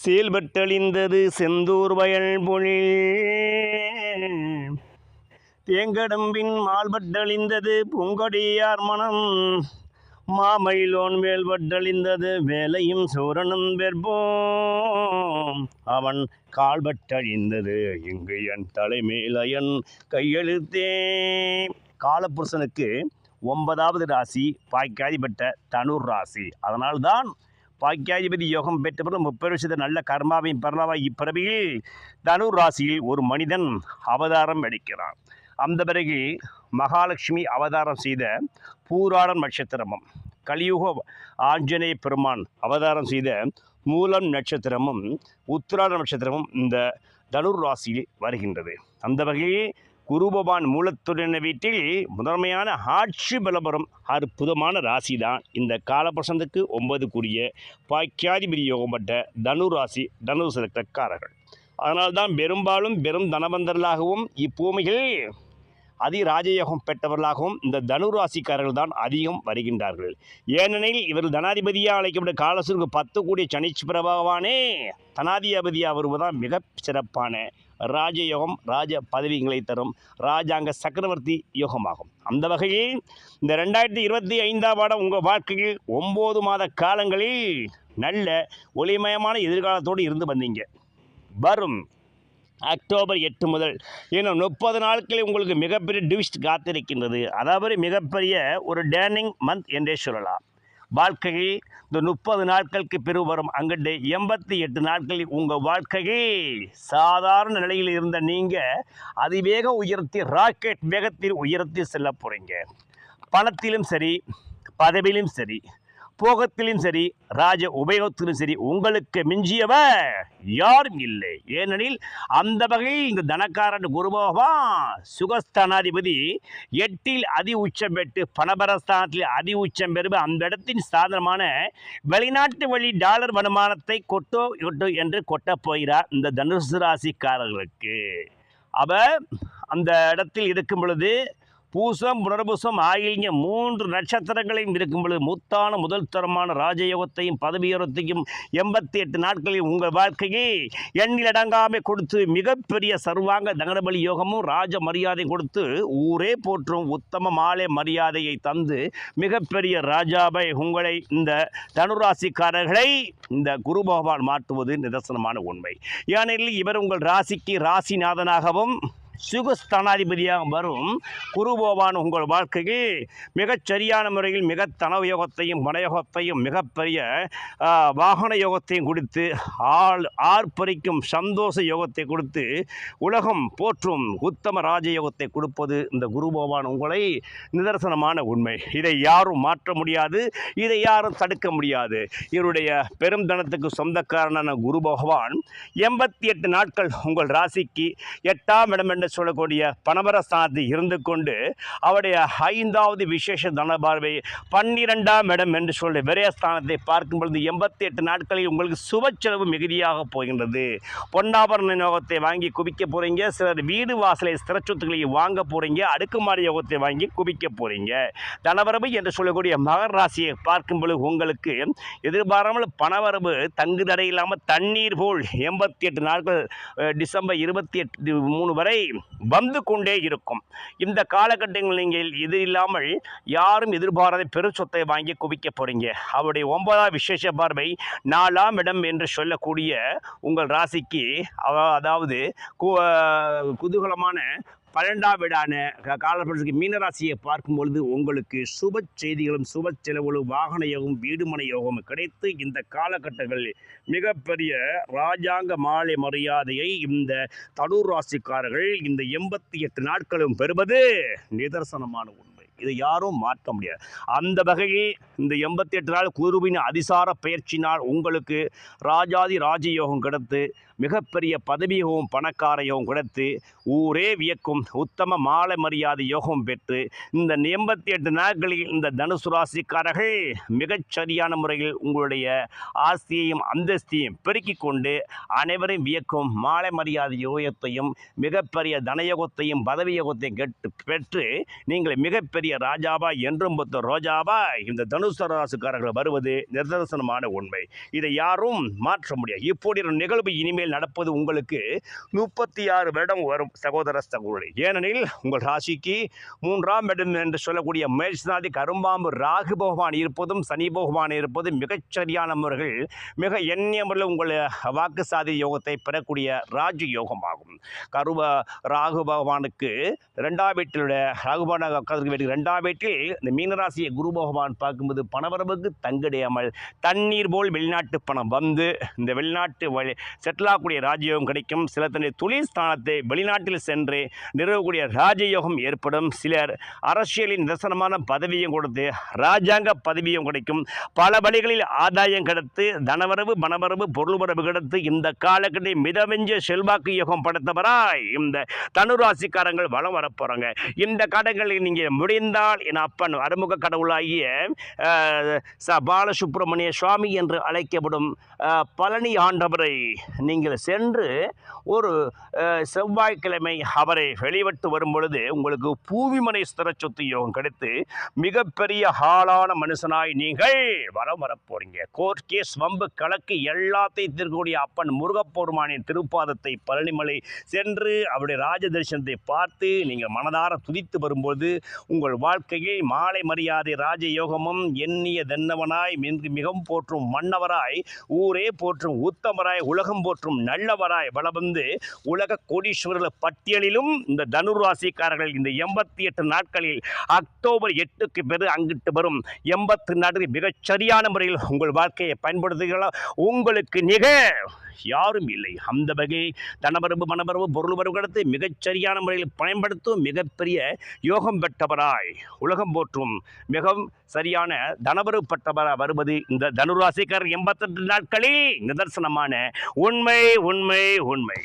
சீல்பட்டழிந்தது செந்தூர் வயல் பொழில் தேங்கடம்பின் மால்பட்டழிந்தது பூங்கொடியார் மனம். மாமயிலோன் மேல்பட்டழிந்தது வேலையும் சூரனும் வெற்போம். அவன் கால்பட்டழிந்தது இங்கு என் தலைமேலயன் கையெழுத்தே. காலபுருஷனுக்கு ஒன்பதாவது ராசி பாய்க்காதிப்பட்ட தனுர் ராசி. அதனால்தான் பாக்கியாதிபதி யோகம் பெற்றவரும் முப்பது வருஷத்து நல்ல கர்மாவின் பரவாய் இப்பிறவியில் தனுர் ராசியில் ஒரு மனிதன் அவதாரம் எடுக்கிறான். அந்த பிறகு மகாலட்சுமி அவதாரம் செய்த பூராடம் நட்சத்திரமும் கலியுக ஆஞ்சநேய பெருமான் அவதாரம் செய்த மூலம் நட்சத்திரமும் உத்திராட நட்சத்திரமும் இந்த தனுர் ராசியில் வருகின்றது. அந்த வகையில் குருபவான் மூலத்துடன் வீட்டில் முதன்மையான ஆட்சி பலபரம் அற்புதமான ராசி தான் இந்த காலபிரசந்துக்கு ஒன்பதுக்குரிய பாக்கியாதிபதி யோகப்பட்ட தனு ராசி தனு சிலக்காரர்கள் அதனால்தான் பெரும்பாலும் பெரும் தனவந்தர்களாகவும் இப்பூமிகள் அதி ராஜயோகம் பெற்றவர்களாகவும் இந்த தனு ராசிக்காரர்கள் தான் அதிகம் வருகின்றார்கள். ஏனெனில் இவர் தனாதிபதியாக அழைக்கப்பட்ட காலசூருக்கு பத்து கூடிய சனிச்சு பகவானே தனாதிபதியாக வருவதுதான் மிக சிறப்பான ராஜயோகம் ராஜ பதவிகளை தரும் ராஜாங்க சக்கரவர்த்தி யோகமாகும். அந்த வகையில் இந்த ரெண்டாயிரத்தி இருபத்தி ஐந்தாம் ஆடம் உங்கள் வாழ்க்கையில் ஒம்பது மாத காலங்களில் நல்ல ஒளிமயமான எதிர்காலத்தோடு இருந்து வந்தீங்க. வரும் அக்டோபர் எட்டு முதல் இன்னும் முப்பது நாட்களில் உங்களுக்கு மிகப்பெரிய டிவிஸ்ட் காத்திருக்கின்றது. அதாவது மிகப்பெரிய ஒரு டேர்னிங் மந்த் என்றே சொல்லலாம். வாழ்க்கையில் இந்த முப்பது நாட்களுக்கு பிறகு வரும் அங்கிட்டு எண்பத்தி எட்டு நாட்களில் உங்கள் வாழ்க்கையில் சாதாரண நிலையில் இருந்த நீங்கள் அதிவேக உயர்த்தி ராக்கெட் வேகத்தில் உயர்த்தி செல்ல போகிறீங்க பணத்திலும் சரி பதவியிலும் சரி போகத்திலும் சரி ராஜ உபயோகத்திலும் சரி உங்களுக்கு மிஞ்சியவ யாரும் இல்லை. ஏனெனில் அந்த வகையில் இந்த தனக்காரன் குருபகவான் சுகஸ்தானாதிபதி எட்டில் அதி உச்சம் பெற்று பணபரஸ்தானத்தில் அதி உச்சம் பெறுவ அந்த இடத்தின் சாதனமான வெளிநாட்டு வழி டாலர் வருமானத்தை கொட்டோ கொட்டோ என்று கொட்டப் போகிறார் இந்த தனுசு ராசிக்காரர்களுக்கு. அவ அந்த இடத்தில் இருக்கும் பொழுது பூசம் புனர்பூசம் ஆகிய மூன்று நட்சத்திரங்களையும் இருக்கும் பொழுது முத்தான முதல் தரமான ராஜயோகத்தையும் பதவியோகத்தையும் எண்பத்தி எட்டு நாட்களில் உங்கள் வாழ்க்கையை எண்ணில் அடங்காமல் கொடுத்து மிகப்பெரிய சர்வாங்க தகனபலி யோகமும் ராஜ மரியாதை கொடுத்து ஊரே போற்றும் உத்தம மாலை மரியாதையை தந்து மிகப்பெரிய ராஜாவை உங்களை இந்த தனுராசிக்காரர்களை இந்த குரு பகவான் மாற்றுவது நிதர்சனமான உண்மை. ஏனெனில் இவர் உங்கள் ராசிக்கு ராசிநாதனாகவும் சுகஸ்தானாதிபதியாக வரும் குருபோவான் உங்கள் வாழ்க்கைக்கு மிகச் சரியான முறையில் மிக தனவயோகத்தையும் மனயோகத்தையும் மிகப்பெரிய வாகன யோகத்தையும் கொடுத்து ஆள் ஆர்ப்பரிக்கும் சந்தோஷ யோகத்தை கொடுத்து உலகம் போற்றும் உத்தம ராஜயோகத்தை கொடுப்பது இந்த குருபோவான் உங்களை நிதர்சனமான உண்மை. இதை யாரும் மாற்ற முடியாது இதை யாரும் தடுக்க முடியாது. இவருடைய பெரும் தனத்துக்கு சொந்தக்காரனான குரு பகவான் எண்பத்தி எட்டு நாட்கள் உங்கள் ராசிக்கு எட்டாம் இடம் என்று சொல்லக்கூடிய பணபர ஸ்தானத்தில் இருந்து கொண்டு அவருடைய ஐந்தாவது விசேஷ தனபார்வை பன்னிரெண்டாம் இடம் என்று சொல்ல விரயஸ்தானத்தை பார்க்கும் பொழுது எண்பத்தி எட்டு நாட்களில் உங்களுக்கு சுப செலவு மிகுதியாக போகின்றது. பொன்னாபரண யோகத்தை வாங்கி குவிக்க போகிறீங்க சிலர் வீடு வாசலை ஸ்திரச்சொத்துக்களை வாங்க போகிறீங்க அடுக்குமாடி யோகத்தை வாங்கி குவிக்க போகிறீங்க தனவரவு என்று சொல்லக்கூடிய மகர் ராசியை பார்க்கும் பொழுது உங்களுக்கு எதிர்பாராமல் பணவரவு தங்கு தடை இல்லாமல் தண்ணீர் போல் எண்பத்தி எட்டு நாட்கள் டிசம்பர் இருபத்தி எட்டு மூணு வரை வந்து கொண்டே இருக்கும். இந்த காலகட்டங்கள் நீங்கள் இது இல்லாமல் யாரும் எதிர்பாராத பெரு சொத்தை வாங்கி குவிக்க போகிறீங்க அவருடைய ஒன்பதாம் விசேஷ பார்வை நாலாம் இடம் என்று சொல்லக்கூடிய உங்கள் ராசிக்கு அவ- அதாவது கு- குதூகலமான பன்னெண்டாம் வீடான க- காலப்படத்துக்கு மீனராசியை பார்க்கும் பொழுது உங்களுக்கு சுப செய்திகளும் சுப செலவுகளும் வாகன யோகம் வீடுமனை யோகம் கிடைத்து இந்த காலகட்டங்களில் மிகப்பெரிய ராஜாங்க மாலை மரியாதையை இந்த தனூர் ராசிக்காரர்கள் இந்த எண்பத்தி எட்டு நாட்களும் பெறுவது நிதர்சனமான ஒன்று. இதை யாரும் மாற்ற முடியாது. அந்த வகையில் இந்த எண்பத்தி எட்டு நாள் குருவின் அதிசார பயிற்சினால் உங்களுக்கு ராஜாதி ராஜயோகம் கிடைத்து மிகப்பெரிய பதவியோகம் பணக்கார யோகம் கிடைத்து ஊரே வியக்கும் உத்தம மாலை மரியாதை யோகம் பெற்று இந்த எண்பத்தி எட்டு நாட்களில் இந்த தனுசு ராசிக்காரர்கள் மிகச்சரியான முறையில் உங்களுடைய ஆஸ்தியையும் அந்தஸ்தியையும் பெருக்கிக் கொண்டு அனைவரையும் வியக்கும் மாலை மரியாதை யோகத்தையும் மிகப்பெரிய தனயோகத்தையும் பதவி யோகத்தையும் கெட்டு பெற்று நீங்கள் மிகப்பெரிய பெரிய ராஜாவா என்றும் புத்த ரோஜாவா? இந்த தனுசு வருவது நிதர்சனமான உண்மை. இதை யாரும் மாற்ற முடியாது. இப்படி ஒரு நிகழ்வு இனிமேல் நடப்பது உங்களுக்கு முப்பத்தி ஆறு வருடம் வரும் சகோதர சகோதரி. ஏனெனில் உங்கள் ராசிக்கு மூன்றாம் இடம் என்று சொல்லக்கூடிய மேல்நாதி கரும்பாம்பு ராகு பகவான் இருப்பதும் சனி பகவான் இருப்பதும் மிகச்சரியான முறைகள் மிக எண்ணிய முறையில் உங்கள் வாக்கு சாதி யோகத்தை பெறக்கூடிய ராஜ யோகமாகும். கருவ ராகு பகவானுக்கு ரெண்டாம் வீட்டிலுடைய ராகுபான உட்கார்ந்து வீட்டுக்கு இரண்டாம் வீட்டில் இந்த மீனராசியை குரு பகவான் பார்க்கும்போது பணவரவுக்கு தங்கடையாமல் தண்ணீர் போல் வெளிநாட்டு பணம் வந்து இந்த வெளிநாட்டு வழி செட்டில் ஆகக்கூடிய ராஜயோகம் கிடைக்கும். சில தன்னுடைய தொழில் ஸ்தானத்தை வெளிநாட்டில் சென்று நிறுவக்கூடிய ராஜயோகம் ஏற்படும். சிலர் அரசியலின் நிதர்சனமான பதவியும் கொடுத்து ராஜாங்க பதவியும் கிடைக்கும். பல வழிகளில் ஆதாயம் கிடைத்து தனவரவு மனவரவு பொருள்வரவு கிடைத்து இந்த காலக்கட்டை மிதவெஞ்ச செல்வாக்கு யோகம் படைத்தவராய் இந்த தனுராசிக்காரங்கள் வளம் வரப்போகிறாங்க இந்த கடங்களில் நீங்கள் முடிந்தால் என் அப்பன் அறுமுக கடவுளாகிய ச பாலசுப்ரமணிய சுவாமி என்று அழைக்கப்படும் பழனி ஆண்டவரை நீங்கள் சென்று ஒரு செவ்வாய்க்கிழமை அவரை வெளிவிட்டு வரும் பொழுது உங்களுக்கு பூவிமனை ஸ்திர சொத்து யோகம் கிடைத்து மிகப்பெரிய ஹாலான மனுஷனாய் நீங்கள் வரம் வரப்போறீங்க. கோர்ட் கேஸ் வம்பு கலக்கு எல்லாத்தையும் தீர்க்கக்கூடிய அப்பன் முருகப்பெருமானின் திருப்பாதத்தை பழனிமலை சென்று அவருடைய ராஜ தரிசனத்தை பார்த்து நீங்கள் மனதார துதித்து வரும்போது உங்கள் வாழ்க்கையை மாலை மரியாதை ராஜயோகமும் எண்ணிய தென்னவனாய் மின்று மிகவும் போற்றும் மன்னவராய் ஊரே போற்றும் உத்தமராய் உலகம் போற்றும் நல்லவராய் வலம் வந்து உலக கோடீஸ்வரர்கள் பட்டியலிலும் இந்த தனுராசிக்காரர்கள் இந்த எண்பத்தி எட்டு நாட்களில் அக்டோபர் எட்டுக்கு பிறகு அங்கிட்டு வரும். எண்பத்து நாட்களில் மிகச் சரியான முறையில் உங்கள் வாழ்க்கையை பயன்படுத்துகிறீர்களா? உங்களுக்கு நிக யாரும் இல்லை. அந்த வகை தனவரவு மனவரவு பொருள் வரவு கடத்து மிகச்சரியான முறையில் பயன்படுத்தும் மிகப்பெரிய யோகம் பெற்றவராய் உலகம் போற்றும் மிகவும் சரியான தனபரு பெற்றவராய் வருவது இந்த தனுராசிக்காரர் எண்பத்தெட்டு நாட்களில் நிதர்சனமான உண்மை உண்மை உண்மை.